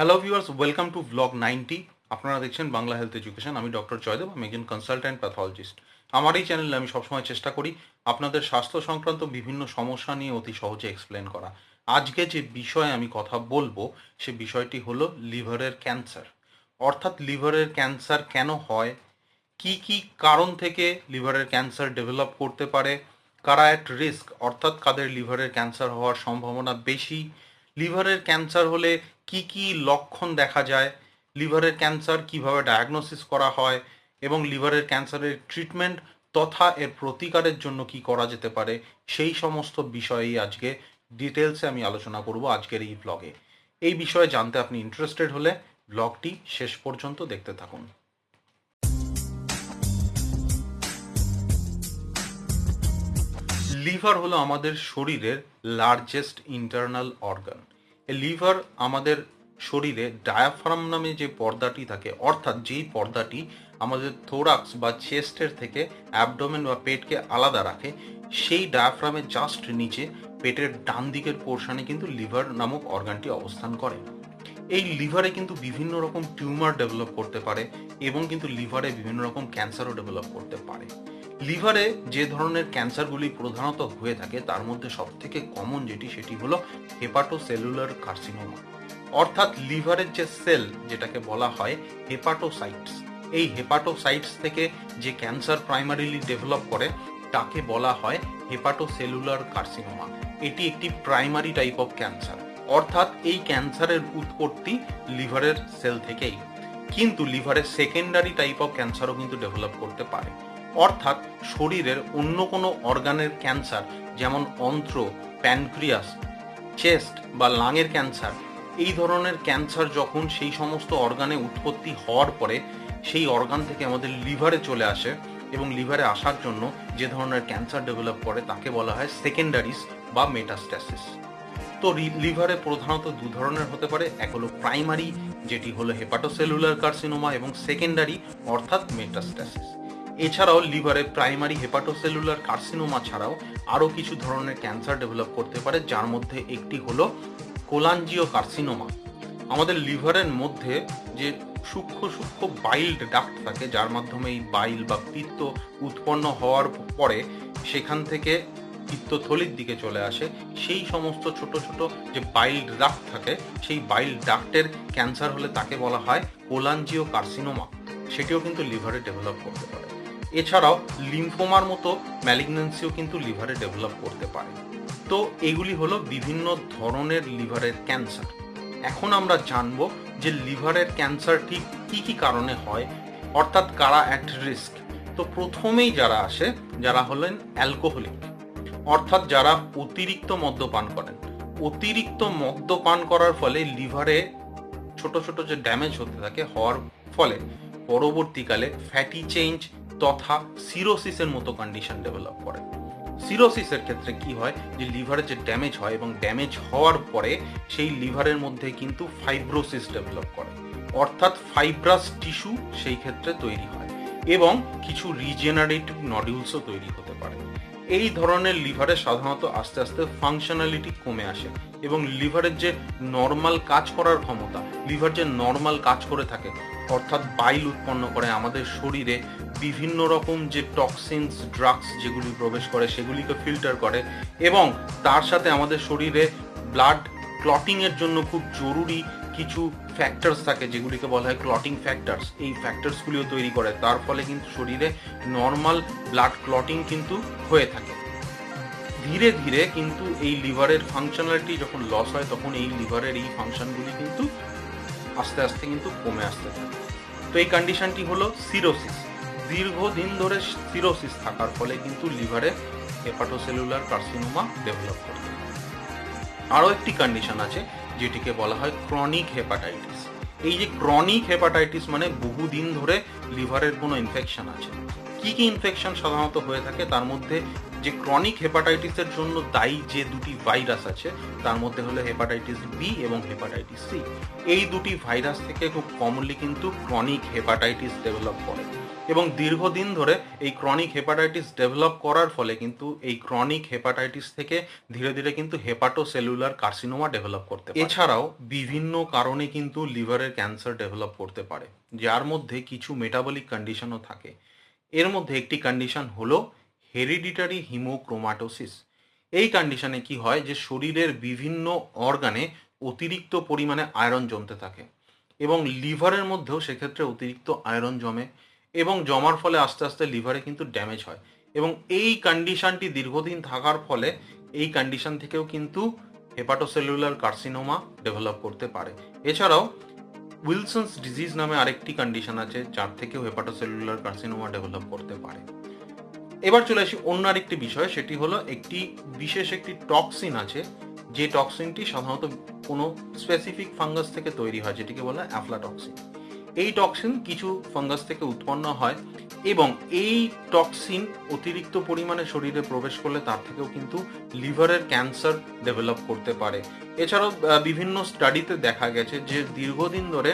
Hello viewers welcome to blog ninety আপনারা দেখছেন Bangla health education আমি ডক্টর জয়দেব আমি একজন কনসালট্যান্ট প্যাথোলজিস্ট আমার এই চ্যানেলে আমি সবসময় চেষ্টা করি আপনাদের স্বাস্থ্য সংক্রান্ত বিভিন্ন সমস্যা নিয়ে অতি সহজে এক্সপ্লেন করা। আজকে যে বিষয়ে আমি কথা বলব, সে বিষয়টি হলো লিভারের ক্যান্সার। অর্থাৎ লিভারের ক্যান্সার কেন হয়? কি কি কারণ থেকে লিভারের ক্যান্সার ডেভেলপ করতে পারে? কারা অ্যাট রিস্ক অর্থাৎ কাদের লিভারের ক্যান্সার হওয়ার সম্ভাবনা বেশি? লিভারের ক্যান্সার হলে কি কি লক্ষণ দেখা যায়? লিভারের ক্যান্সার কীভাবে ডায়াগনোসিস করা হয়? এবং লিভারের ক্যান্সারের ট্রিটমেন্ট তথা এর প্রতিকারের জন্য কি করা যেতে পারে? সেই সমস্ত বিষয়েই আজকে ডিটেলসে আমি আলোচনা করব আজকের এই ব্লগে এই বিষয়ে জানতে আপনি ইন্টারেস্টেড হলে ব্লগটি শেষ পর্যন্ত দেখতে থাকুন। লিভার হলো আমাদের শরীরের লার্জেস্ট ইন্টারনাল অর্গান লিভার আমাদের শরীরে ডায়াফ্রাম নামে যে পর্দাটি থাকে, অর্থাৎ যেই পর্দাটি আমাদের থোরাক্স বা চেস্টের থেকে অ্যাবডোমেন বা পেটকে আলাদা রাখে, সেই ডায়াফ্রামের জাস্ট নিচে পেটের ডান দিকের পোর্শনে কিন্তু লিভার নামক অর্গানটি অবস্থান করে। এই লিভারে কিন্তু বিভিন্ন রকম টিউমার ডেভেলপ করতে পারে এবং কিন্তু লিভারে বিভিন্ন রকম ক্যান্সারও ডেভেলপ করতে পারে। লিভারে যে ধরনের ক্যান্সারগুলি প্রধানত হয়ে থাকে, তার মধ্যে সবথেকে কমন যেটি, সেটি হলো হেপাটোসেলুলার কার্সিনোমা অর্থাৎ লিভারের যে সেল যেটাকে বলা হয় হেপাটোসাইটস এই হেপাটোসাইটস থেকে যে ক্যান্সার প্রাইমারিলি ডেভেলপ করে, তাকে বলা হয় হেপাটোসেলুলার কার্সিনোমা এটি একটি প্রাইমারি টাইপ অফ ক্যান্সার অর্থাৎ এই ক্যান্সারের উৎপত্তি লিভারের সেল থেকেই। কিন্তু লিভারের সেকেন্ডারি টাইপ অফ ক্যান্সারও কিন্তু ডেভেলপ করতে পারে। অর্থাৎ শরীরের অন্য কোনো অর্গানের ক্যান্সার, যেমন অন্ত্র, প্যানক্রিয়াস, চেস্ট বা লাঙের ক্যান্সার। এই ধরনের ক্যান্সার যখন সেই সমস্ত অর্গানে উৎপত্তি হওয়ার পরে, সেই অর্গান থেকে আমাদের লিভারে চলে আসে এবং লিভারে আসার জন্য যে ধরনের ক্যান্সার ডেভেলপ করে তাকে বলা হয় সেকেন্ডারিস বা মেটাস্ট্যাসিস তো লিভারে প্রধানত দু ধরনের হতে পারে, এক হলো প্রাইমারি, যেটি হলো হেপাটোসেলুলার কার্সিনোমা এবং সেকেন্ডারি, অর্থাৎ মেটাস্ট্যাসিস এছাড়াও লিভারে প্রাইমারি হেপাটোসেলুলার কার্সিনোমা ছাড়াও আরও কিছু ধরনের ক্যান্সার ডেভেলপ করতে পারে, যার মধ্যে একটি হলো কোলাঞ্জিও কার্সিনোমা। আমাদের লিভারের মধ্যে যে সূক্ষ্ম সূক্ষ্ম বাইল্ড ডাক্ট থাকে, যার মাধ্যমে এই বাইল বা পিত্ত উৎপন্ন হওয়ার পরে সেখান থেকে পিত্তথলির দিকে চলে আসে। সেই সমস্ত ছোট ছোট যে বাইল ডাক্ট থাকে, সেই বাইল ডাক্টের ক্যান্সার হলে তাকে বলা হয় কোলাঞ্জিও কার্সিনোমা। সেটিও কিন্তু লিভারে ডেভেলপ করতে পারে। এছাড়াও লিম্ফোমার মতো ম্যালিগনেন্সিও কিন্তু লিভারে ডেভেলপ করতে পারে। তো এগুলি হলো বিভিন্ন ধরনের লিভারের ক্যান্সার এখন আমরা জানব যে লিভারের ক্যান্সার ঠিক কি কি কারণে হয়, অর্থাৎ কারা অ্যাট রিস্ক তো প্রথমেই যারা আসে, যারা হলেন অ্যালকোহলিক অর্থাৎ যারা অতিরিক্ত মদ্যপান করেন। অতিরিক্ত মদ্যপান করার ফলে লিভারে ছোট ছোট যে ড্যামেজ হতে থাকে, হওয়ার ফলে পরবর্তীকালে ফ্যাটি চেঞ্জ তথা সিরোসিসের মতো কন্ডিশন ডেভেলপ করে। সিরোসিসের ক্ষেত্রে কি হয়? যে লিভারের যে ড্যামেজ হয় এবং ড্যামেজ হওয়ার পরে সেই লিভারের মধ্যে কিন্তু ফাইব্রোসিস ডেভেলপ করে। অর্থাৎ ফাইব্রাস টিস্যু সেই ক্ষেত্রে তৈরি হয় এবং কিছু রিজেনারেটিভ নডিউলসও তৈরি হতে পারে। এই ধরনের লিভারে সাধারণত আস্তে আস্তে ফাংশনালিটি কমে আসে এবং লিভারের যে নর্মাল কাজ করার ক্ষমতা লিভার যে নর্মাল কাজ করে থাকে, অর্থাৎ বাইল উৎপন্ন করে আমাদের শরীরে বিভিন্ন রকম যে টক্সিনস ড্রাগস যেগুলি প্রবেশ করে, সেগুলিকে ফিল্টার করে এবং তার সাথে আমাদের শরীরে ব্লাড ক্লটিংয়ের জন্য খুব জরুরি কিছু ফ্যাক্টরস থাকে, যেগুলিকে বলা হয় ক্লটিং ফ্যাক্টরস এই ফ্যাক্টরসগুলিও তৈরি করে, তার ফলে কিন্তু শরীরে নর্মাল ব্লাড ক্লটিং কিন্তু হয়ে থাকে। ধীরে ধীরে কিন্তু এই লিভারের ফাংশনালিটি যখন লস হয়, তখন এই লিভারের এই ফাংশনগুলি কিন্তু আস্তে আস্তে কিন্তু কমে আসতে থাকে। তো এই কন্ডিশনটি হলো সিরোসিস দীর্ঘদিন ধরে সিরোসিস থাকার ফলে কিন্তু লিভারে হেপাটোসেলুলার কার্সিনোমা ডেভেলপ করতে আরও একটি কন্ডিশন আছে, যেটিকে বলা হয় ক্রনিক হেপাটাইটিস। এই যে ক্রনিক হেপাটাইটিস মানে বহুদিন ধরে লিভারের কোনো ইনফেকশন আছে। কি কি ইনফেকশন সাধারণত হয়ে থাকে? তার মধ্যে যে ক্রনিক হেপাটাইটিসের জন্য দায়ী যে দুটি ভাইরাস আছে, তার মধ্যে হলো হেপাটাইটিস বি এবং হেপাটাইটিস সি এই দুটি ভাইরাস থেকে খুব কমনলি কিন্তু ক্রনিক হেপাটাইটিস ডেভেলপ করে। এবং দীর্ঘদিন ধরে এই ক্রনিক হেপাটাইটিস ডেভেলপ করার ফলে কিন্তু এই ক্রনিক হেপাটাইটিস থেকে ধীরে ধীরে কিন্তু হেপাটোসেলুলার কার্সিনোমা ডেভেলপ করতে এছাড়াও বিভিন্ন কারণে কিন্তু লিভারের ক্যান্সার ডেভেলপ করতে পারে, যার মধ্যে কিছু মেটাবলিক কন্ডিশনও থাকে। এর মধ্যে একটি কন্ডিশন হলো হেরিডিটারি হিমোক্রোমাটোসিস এই কন্ডিশনে কি হয় যে শরীরের বিভিন্ন অর্গানে অতিরিক্ত পরিমাণে আয়রন জমতে থাকে এবং লিভারের মধ্যেও সেক্ষেত্রে অতিরিক্ত আয়রন জমে। এবং জমার ফলে আস্তে আস্তে লিভারে কিন্তু ড্যামেজ হয়। এবং এই কন্ডিশনটি দীর্ঘদিন থাকার ফলে এই কন্ডিশন থেকেও কিন্তু হেপাটোসেলুলার কার্সিনোমা ডেভেলপ করতে পারে। এছাড়াও উইলসন্স ডিজিজ নামে আরেকটি কন্ডিশন আছে, যার থেকেও হেপাটোসেলুলার কার্সিনোমা ডেভেলপ করতে পারে। এবার চলে আসি অন্য আরেকটি বিষয়, সেটি হলো একটি বিশেষ একটি টক্সিন আছে, যে টক্সিনটি সাধারণত কোনো স্পেসিফিক ফাঙ্গাস থেকে তৈরি হয়, যেটিকে বলা অ্যাফলাটক্সিন এই টক্সিন কিছু ফাঙ্গাস থেকে উৎপন্ন হয় এবং এই টক্সিন অতিরিক্ত পরিমাণে শরীরে প্রবেশ করলে তার থেকেও কিন্তু লিভারের ক্যান্সার ডেভেলপ করতে পারে। এছাড়াও বিভিন্ন স্টাডিতে দেখা গেছে যে দীর্ঘদিন ধরে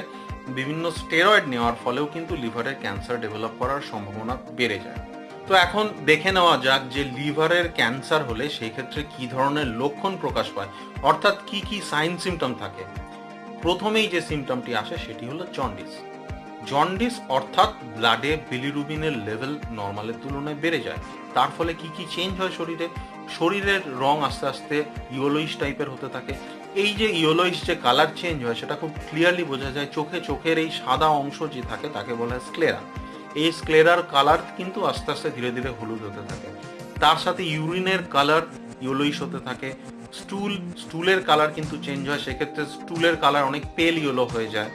বিভিন্ন স্টেরয়েড নেওয়ার ফলেও কিন্তু লিভারের ক্যান্সার ডেভেলপ করার সম্ভাবনা বেড়ে যায়। তো এখন দেখে নেওয়া যাক যে লিভারের ক্যান্সার হলে সেই ক্ষেত্রে কি ধরনের লক্ষণ প্রকাশ পায়, অর্থাৎ কি কি সাইন সিমটম থাকে। প্রথমেই যে সিমটমটি আসে সেটি হলো জন্ডিস জন্ডিস অর্থাৎ ব্লাডে বিলিরুবিনের লেভেল নর্মালের তুলনায় বেড়ে যায়। তার ফলে কি কি চেঞ্জ হয় শরীরে? শরীরের রং আস্তে আস্তে ইয়োলোইশ টাইপের হতে থাকে। এই যে ইয়োলোইশ যে কালার চেঞ্জ হয়, সেটা খুব ক্লিয়ারলি বোঝা যায়। চোখে চোখের এই সাদা অংশ যে থাকে, তাকে বলা হয় স্ক্লেরা এই স্ক্লেরার কালার কিন্তু আস্তে আস্তে ধীরে ধীরে হলুদ হতে থাকে। তার সাথে ইউরিনের কালার ইয়েলোইশ হতে থাকে। স্টুল স্টুলের কালার কিন্তু চেঞ্জ হয়। সেক্ষেত্রে স্টুলের কালার অনেক পেল ইয়েলো হয়ে যায়।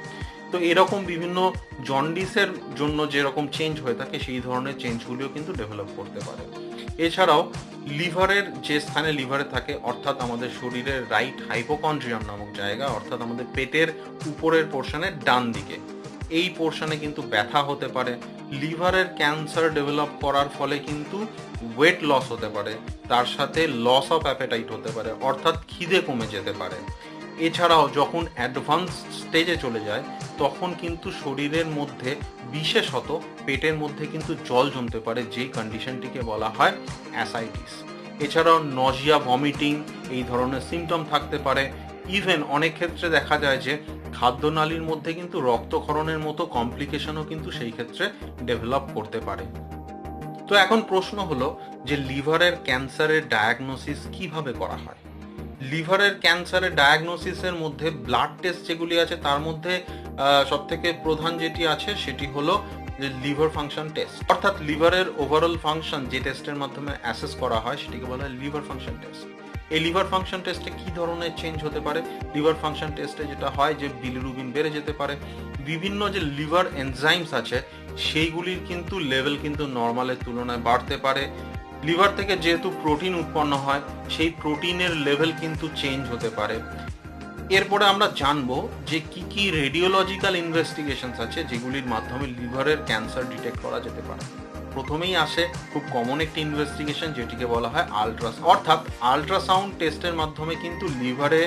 তো এরকম বিভিন্ন জন্ডিসের জন্য যেরকম চেঞ্জ হয়ে থাকে, সেই ধরনের চেঞ্জগুলিও কিন্তু ডেভেলপ করতে পারে। এছাড়াও, লিভারের যে স্থানে লিভারে থাকে, অর্থাৎ আমাদের শরীরের রাইট হাইপোকন্ড্রিয়াম নামক জায়গা, অর্থাৎ আমাদের পেটের উপরের পোর্শনের ডান দিকে। এই পোর্শনে কিন্তু ব্যথা হতে পারে। লিভারের ক্যান্সার ডেভেলপ করার ফলে কিন্তু ওয়েট লস হতে পারে। তার সাথে লস অফ অ্যাপেটাইট হতে পারে। অর্থাৎ খিদে কমে যেতে পারে। এছাড়াও যখন অ্যাডভান্স স্টেজে চলে যায়, তখন কিন্তু শরীরের মধ্যে, বিশেষত পেটের মধ্যে কিন্তু জল জমতে পারে, যেই কন্ডিশনটিকে বলা হয় অ্যাসাইটিস এছাড়াও নজিয়া ভমিটিং এই ধরনের সিমটম থাকতে পারে। ইভেন অনেক ক্ষেত্রে দেখা যায় যে, খাদ্যনালীর মধ্যে কিন্তু রক্তক্ষরণের মতো কমপ্লিকেশনও কিন্তু সেই ক্ষেত্রে ডেভেলপ করতে পারে। তো এখন প্রশ্ন হলো যে লিভারের ক্যান্সারের ডায়াগনোসিস কীভাবে করা হয়? লিভারের ক্যান্সারের ডায়াগনোসিসের মধ্যে ব্লাড টেস্ট যেগুলি আছে, তার মধ্যে সব থেকে প্রধান যেটি আছে সেটি হলো লিভার ফাংশন টেস্ট অর্থাৎ লিভারের ওভারঅল ফাংশন যে টেস্টের মাধ্যমে অ্যাসেস করা হয়, সেটিকে বলা হয় লিভার ফাংশন টেস্ট এই লিভার ফাংশন টেস্টে কি ধরনের চেঞ্জ হতে পারে? লিভার ফাংশন টেস্টে যেটা হয় যে বিলিরুবিন বেড়ে যেতে পারে। বিভিন্ন যে লিভার এনজাইমস আছে, সেইগুলির কিন্তু লেভেল কিন্তু নর্মালের তুলনায় বাড়তে পারে। লিভার থেকে যেহেতু প্রোটিন উৎপন্ন হয়, সেই প্রোটিনের লেভেল কিন্তু চেঞ্জ হতে পারে। এরপরে আমরা জানব যে কি কি রেডিওলজিক্যাল ইনভেস্টিগেশনস আছে যেগুলির মাধ্যমে লিভারের ক্যান্সার ডিটেক্ট করা যেতে পারে। প্রথমেই আসে খুব কমন একটি ইনভেস্টিগেশন যেটিকে বলা হয় আলট্রাসাউন্ড অর্থাৎ আলট্রাসাউন্ড টেস্টের মাধ্যমে কিন্তু লিভারে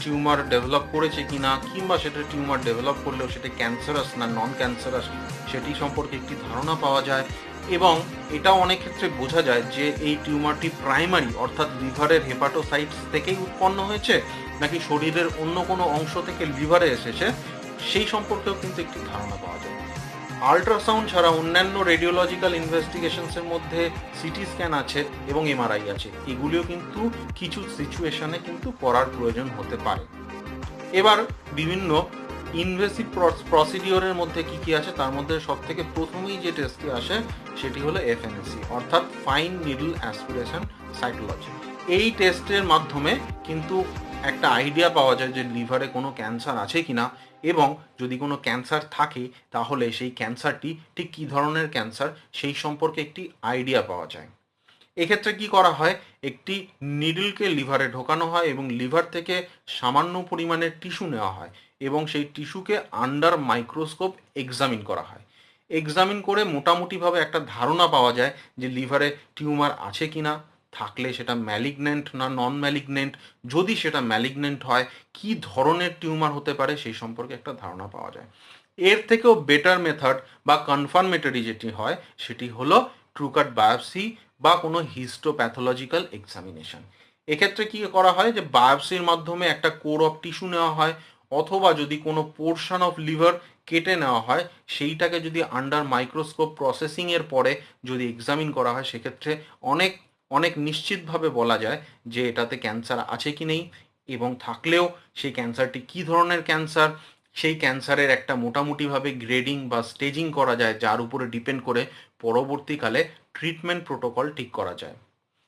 টিউমার ডেভেলপ করেছে কিনা, কিংবা সেটা টিউমার ডেভেলপ করলেও সেটা ক্যান্সারাস না নন ক্যান্সারাস সেটি সম্পর্কে একটি ধারণা পাওয়া যায়। এবং এটাও অনেক ক্ষেত্রে বোঝা যায় যে এই টিউমারটি প্রাইমারি, অর্থাৎ লিভারের হেপাটোসাইটস থেকেই উৎপন্ন হয়েছে, নাকি শরীরের অন্য কোনো অংশ থেকে লিভারে এসেছে, সেই সম্পর্কেও কিন্তু একটি ধারণা পাওয়া যায়। আল্ট্রাসাউন্ড ছাড়া অন্যান্য রেডিওলজিক্যাল ইনভেস্টিগেশনসের মধ্যে সিটি স্ক্যান আছে এবং এমআরআই আছে। এগুলিও কিন্তু কিছু সিচুয়েশনে কিন্তু করার প্রয়োজন হতে পারে। এবার বিভিন্ন ইনভেসিভ প্রসিডিওরের মধ্যে কি কি আছে তার মধ্যে সব থেকে প্রথমেই যে টেস্টটি আসে, সেটি হলো এফএনএসি অর্থাৎ ফাইন নিডল অ্যাসপিরেশন সাইটোলজি এই টেস্টের মাধ্যমে কিন্তু একটা আইডিয়া পাওয়া যায় যে লিভারে কোনো ক্যান্সার আছে কিনা এবং যদি কোনো ক্যান্সার থাকে, তাহলে সেই ক্যান্সারটি ঠিক কী ধরনের ক্যান্সার সেই সম্পর্কে একটি আইডিয়া পাওয়া যায়। এক্ষেত্রে কি করা হয়? একটি নিডলকে লিভারে ঢোকানো হয় এবং লিভার থেকে সামান্য পরিমাণের টিস্যু নেওয়া হয় এবং সেই টিস্যুকে আন্ডার মাইক্রোস্কোপ এক্সামিন করা হয়। এক্সামিন করে মোটামুটিভাবে একটা ধারণা পাওয়া যায় যে লিভারে টিউমার আছে কিনা, থাকলে সেটা ম্যালিগনেন্ট না নন ম্যালিগনেন্ট যদি সেটা ম্যালিগনেন্ট হয়, কি ধরনের টিউমার হতে পারে সেই সম্পর্কে একটা ধারণা পাওয়া যায়। এর থেকেও বেটার মেথড বা কনফার্মেটরি যেটি হয়, সেটি হলো ট্রুকাট বায়োপসি বা কোনো হিস্টোপ্যাথোলজিক্যাল এক্সামিনেশন এক্ষেত্রে কি করা হয় যে বায়োপসির মাধ্যমে একটা কোর অফ টিস্যু নেওয়া হয়, অথবা যদি কোনো পোর্শন অফ লিভার কেটে নেওয়া হয়, সেইটাকে যদি আন্ডার মাইক্রোস্কোপ প্রসেসিংয়ের পরে যদি এক্সামিন করা হয়, সেক্ষেত্রে অনেক অনেক নিশ্চিতভাবে বলা যায় যে, এটাতে ক্যান্সার আছে কি নেই, এবং থাকলেও সেই ক্যান্সারটি কী ধরনের ক্যান্সার সেই ক্যান্সারের একটা মোটামুটিভাবে গ্রেডিং বা স্টেজিং করা যায়, যার উপরে ডিপেন্ড করে পরবর্তীকালে ট্রিটমেন্ট প্রোটোকল ঠিক করা যায়।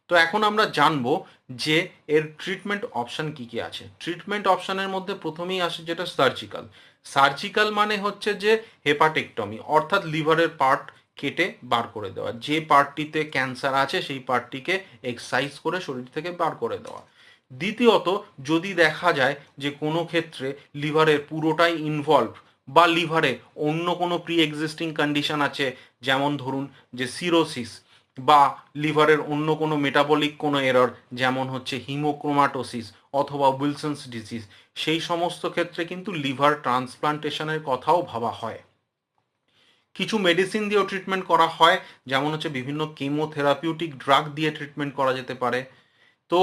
তো এখন আমরা জানব যে এর ট্রিটমেন্ট অপশান কি কি আছে। ট্রিটমেন্ট অপশানের মধ্যে প্রথমেই আসে যেটা সার্জিক্যাল সার্জিক্যাল মানে হচ্ছে যে হেপাটেকটমি অর্থাৎ লিভারের পার্ট কেটে বার করে দেওয়া। যে পার্টটিতে ক্যান্সার আছে, সেই পার্টটিকে এক্সাইজ করে শরীর থেকে বার করে দেওয়া। দ্বিতীয়ত, যদি দেখা যায় যে কোনো ক্ষেত্রে লিভারের পুরোটাই ইনভলভ বা লিভারে অন্য কোনো প্রি এক্সিস্টিং কন্ডিশন আছে, যেমন ধরুন যে সিরোসিস বা লিভারের অন্য কোনো মেটাবলিক কোনো এরর যেমন হচ্ছে হিমোক্রোমাটোসিস অথবা উইলসন্স ডিজিজ সেই সমস্ত ক্ষেত্রে কিন্তু লিভার ট্রান্সপ্লান্টেশনের কথাও ভাবা হয়। কিছু মেডিসিন দিয়েও ট্রিটমেন্ট করা হয়, যেমন হচ্ছে বিভিন্ন কেমোথেরাপিউটিক ড্রাগ দিয়ে ট্রিটমেন্ট করা যেতে পারে। তো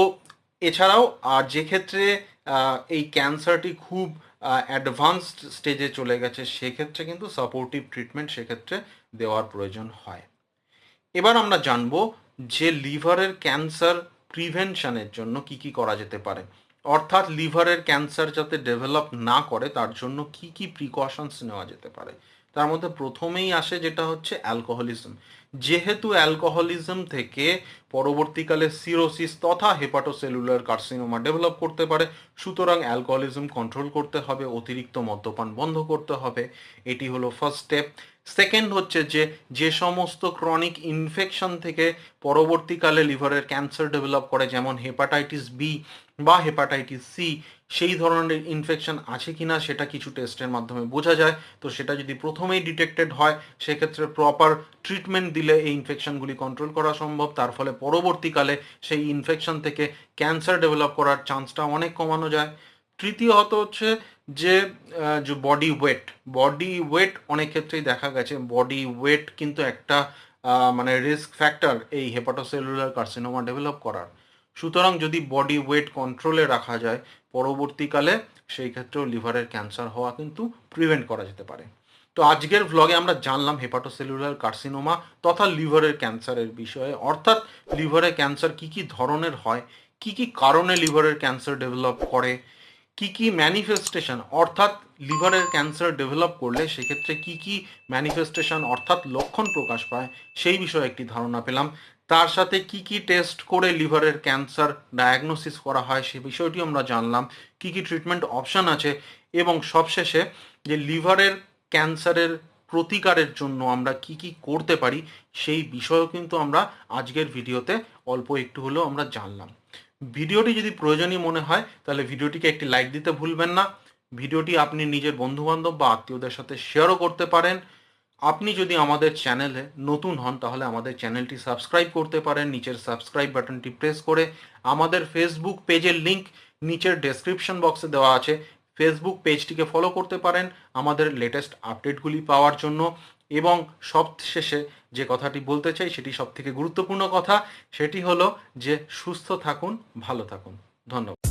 এছাড়াও আর যে ক্ষেত্রে এই ক্যান্সারটি খুব অ্যাডভান্সড স্টেজে চলে গেছে, সেক্ষেত্রে কিন্তু সাপোর্টিভ ট্রিটমেন্ট সেক্ষেত্রে দেওয়ার প্রয়োজন হয়। এবার আমরা জানব যে লিভারের ক্যান্সার প্রিভেনশনের জন্য কি কি করা যেতে পারে। অর্থাৎ লিভারের ক্যান্সার যাতে ডেভেলপ না করে, তার জন্য কি কি প্রিকশনস নেওয়া যেতে পারে। তার মধ্যে প্রথমেই আসে যেটা হচ্ছে অ্যালকোহলিজম। যেহেতু অ্যালকোহলিজম থেকে পরবর্তীকালে সিরোসিস তথা হেপাটোসেলুলার কার্সিনোমা ডেভেলপ করতে পারে, সুতরাং অ্যালকোহলিজম কন্ট্রোল করতে হবে, অতিরিক্ত মদ্যপান বন্ধ করতে হবে, এটি হলো ফার্স্ট স্টেপ সেকেন্ড হচ্ছে যে যে সমস্ত ক্রনিক ইনফেকশন থেকে পরবর্তীকালে লিভারের ক্যান্সার ডেভেলপ করে, যেমন হেপাটাইটিস বি বা হেপাটাইটিস সি সেই ধরনের ইনফেকশন আছে কিনা সেটা কিছু টেস্টের মাধ্যমে বোঝা যায়। তো সেটা যদি প্রথমেই ডিটেক্টেড হয়, সেক্ষেত্রে প্রপার ট্রিটমেন্ট দিলে এই ইনফেকশনগুলি কন্ট্রোল করা সম্ভব। তার ফলে পরবর্তীকালে সেই ইনফেকশন থেকে ক্যান্সার ডেভেলপ করার চান্সটা অনেক কমানো যায়। তৃতীয়ত হচ্ছে যে যে বডি ওয়েট বডি ওয়েট অনেক ক্ষেত্রেই দেখা গেছে। বডি ওয়েট কিন্তু একটা মানে রিস্ক ফ্যাক্টর এই হেপাটোসেলুলার কার্সিনোমা ডেভেলপ করার। সুতরাং যদি বডি ওয়েট কন্ট্রোলে রাখা যায়, পরবর্তীকালে সেই ক্ষেত্রেও লিভারের ক্যান্সার হওয়া কিন্তু প্রিভেন্ট করা যেতে পারে। তো আজকের ভ্লগে আমরা জানলাম হেপাটোসেলুলার কার্সিনোমা তথা লিভারের ক্যান্সারের বিষয়ে। অর্থাৎ লিভারের ক্যান্সার কি কি ধরনের হয়, কি কি কারণে লিভারের ক্যান্সার ডেভেলপ করে, কি কি ম্যানিফেস্টেশন অর্থাৎ লিভারের ক্যান্সার ডেভেলপ করলে সেক্ষেত্রে কি কি ম্যানিফেস্টেশন অর্থাৎ লক্ষণ প্রকাশ পায়, সেই বিষয়ে একটি ধারণা পেলাম। তার সাথে কি কি টেস্ট করে লিভারের ক্যান্সার ডায়াগনোসিস করা হয় সে বিষয়টি আমরা জানলাম। কি কি ট্রিটমেন্ট অপশান আছে এবং সবশেষে যে লিভারের ক্যান্সারের প্রতিকারের জন্য আমরা কি কি করতে পারি সেই বিষয়েও কিন্তু আমরা আজকের ভিডিওতে অল্প একটু হলেও আমরা জানলাম। ভিডিওটি যদি প্রয়োজনীয় মনে হয়, তাহলে ভিডিওটিকে একটি লাইক দিতে ভুলবেন না। ভিডিওটি আপনি নিজের বন্ধুবান্ধব বা আত্মীয়দের সাথে শেয়ারও করতে পারেন। আপনি যদি আমাদের চ্যানেলে নতুন হন, তাহলে আমাদের চ্যানেলটি সাবস্ক্রাইব করতে পারেন। নিচের সাবস্ক্রাইব বাটনটি প্রেস করে আমাদের ফেসবুক পেজের লিংক নিচের ডেসক্রিপশন বক্সে দেওয়া আছে। ফেসবুক পেজটিকে ফলো করতে পারেন আমাদের লেটেস্ট আপডেটগুলি পাওয়ার জন্য। এবং সব শেষে যে কথাটি বলতে চাই, সেটি সব থেকে গুরুত্বপূর্ণ কথা, সেটি হলো যে সুস্থ থাকুন, ভালো থাকুন। ধন্যবাদ।